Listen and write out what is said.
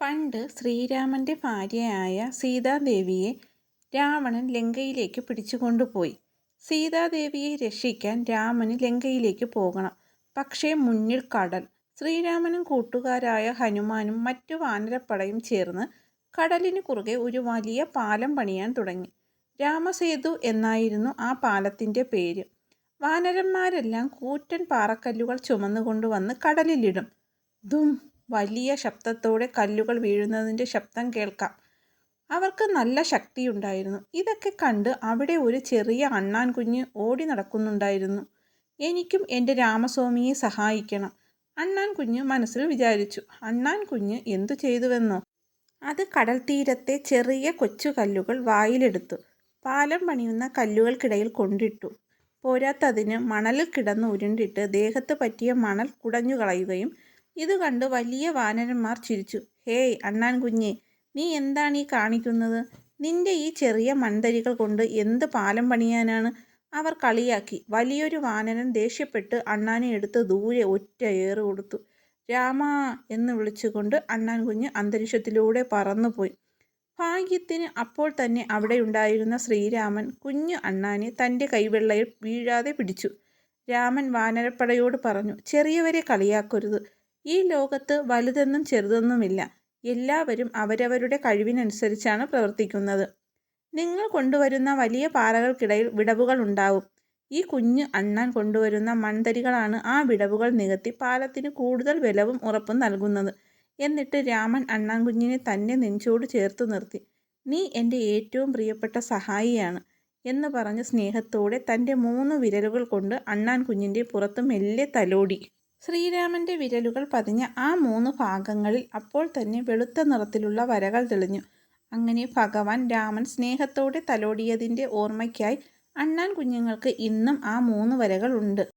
പണ്ട് ശ്രീരാമന്റെ ഭാര്യയായ സീതാദേവിയെ രാവണൻ ലങ്കയിലേക്ക് പിടിച്ചുകൊണ്ടുപോയി. സീതാദേവിയെ രക്ഷിക്കാൻ രാമന് ലങ്കയിലേക്ക് പോകണം. പക്ഷേ മുന്നിൽ കടൽ. ശ്രീരാമനും കൂട്ടുകാരായ ഹനുമാനും മറ്റു വാനരപ്പടയും ചേർന്ന് കടലിന് കുറുകെ ഒരു വലിയ പാലം പണിയാൻ തുടങ്ങി. രാമസേതു എന്നായിരുന്നു ആ പാലത്തിന്റെ പേര്. വാനരന്മാരെല്ലാം കൂറ്റൻ പാറക്കല്ലുകൾ ചുമന്നുകൊണ്ടുവന്ന് കടലിലിടും. ദും വലിയ ശബ്ദത്തോടെ കല്ലുകൾ വീഴുന്നതിന്റെ ശബ്ദം കേൾക്കാം. അവർക്ക് നല്ല ശക്തിയുണ്ടായിരുന്നു. ഇതൊക്കെ കണ്ട് അവിടെ ഒരു ചെറിയ അണ്ണാൻ കുഞ്ഞ് ഓടി നടക്കുന്നുണ്ടായിരുന്നു എനിക്കും എന്റെ രാമസ്വാമിയെ സഹായിക്കണം. അണ്ണാൻ കുഞ്ഞ് മനസ്സിൽ വിചാരിച്ചു. അണ്ണാൻ കുഞ്ഞ് എന്തു ചെയ്തുവെന്നോ? അത് കടൽ തീരത്തെ ചെറിയ കൊച്ചു കല്ലുകൾ വായിലെടുത്തു പാലം പണിയുന്ന കല്ലുകൾക്കിടയിൽ കൊണ്ടിട്ടു. പോരാത്തതിന് മണലിൽ കിടന്ന് ഉരുണ്ടിട്ട് ദേഹത്ത് പറ്റിയ മണൽ കുടഞ്ഞുകളയുകയും ഇതുകണ്ട് വലിയ വാനരന്മാർ ചിരിച്ചു. ഹേയ് അണ്ണാൻ കുഞ്ഞെ നീ എന്താണ് ഈ കാണിക്കുന്നത്? നിന്റെ ഈ ചെറിയ മൺതരികൾ കൊണ്ട് എന്ത് പാലം പണിയാനാണ്? അവർ കളിയാക്കി. വലിയൊരു വാനരൻ ദേഷ്യപ്പെട്ട് അണ്ണാനെ എടുത്ത് ദൂരെ ഒറ്റ ഏറ് കൊടുത്തു. രാമാ എന്ന് വിളിച്ചുകൊണ്ട് അണ്ണാൻ കുഞ്ഞ് അന്തരീക്ഷത്തിലൂടെ പറന്നുപോയി. ഭാഗ്യത്തിന് അപ്പോൾ തന്നെ അവിടെ ഉണ്ടായിരുന്ന ശ്രീരാമൻ കുഞ്ഞു അണ്ണാനെ തന്റെ കൈവെള്ളയിൽ വീഴാതെ പിടിച്ചു. രാമൻ വാനരപ്പടയോട് പറഞ്ഞു. ചെറിയവരെ കളിയാക്കരുത്. ഈ ലോകത്ത് വലുതെന്നും ചെറുതെന്നുമില്ല. എല്ലാവരും അവരവരുടെ കഴിവിനനുസരിച്ചാണ് പ്രവർത്തിക്കുന്നത്. നിങ്ങൾ കൊണ്ടുവരുന്ന വലിയ പാറകൾക്കിടയിൽ വിടവുകൾ ഉണ്ടാവും. ഈ കുഞ്ഞ് അണ്ണാൻ കൊണ്ടുവരുന്ന മൺതരികളാണ് ആ വിടവുകൾ നികത്തി പാലത്തിന് കൂടുതൽ ബലവും ഉറപ്പും നൽകുന്നത്. എന്നിട്ട് രാമൻ അണ്ണാൻ കുഞ്ഞിനെ തന്നെ നെഞ്ചോട് ചേർത്തു നിർത്തി. നീ എന്റെ ഏറ്റവും പ്രിയപ്പെട്ട സഹായിയാണ് എന്ന് പറഞ്ഞ് സ്നേഹത്തോടെ തന്റെ മൂന്ന് വിരലുകൾ കൊണ്ട് അണ്ണാൻ കുഞ്ഞിന്റെ പുറത്ത് മെല്ലെ തലോടി. ശ്രീരാമന്റെ വിരലുകൾ പതിഞ്ഞ ആ മൂന്ന് ഭാഗങ്ങളിൽ അപ്പോൾ തന്നെ വെളുത്ത നിറത്തിലുള്ള വരകൾ തെളിഞ്ഞു. അങ്ങനെ ഭഗവാൻ രാമൻ സ്നേഹത്തോടെ തലോടിയതിന്റെ ഓർമ്മയ്ക്കായി അണ്ണാൻ കുഞ്ഞുങ്ങൾക്ക് ഇന്നും ആ മൂന്ന് വരകൾ ഉണ്ട്.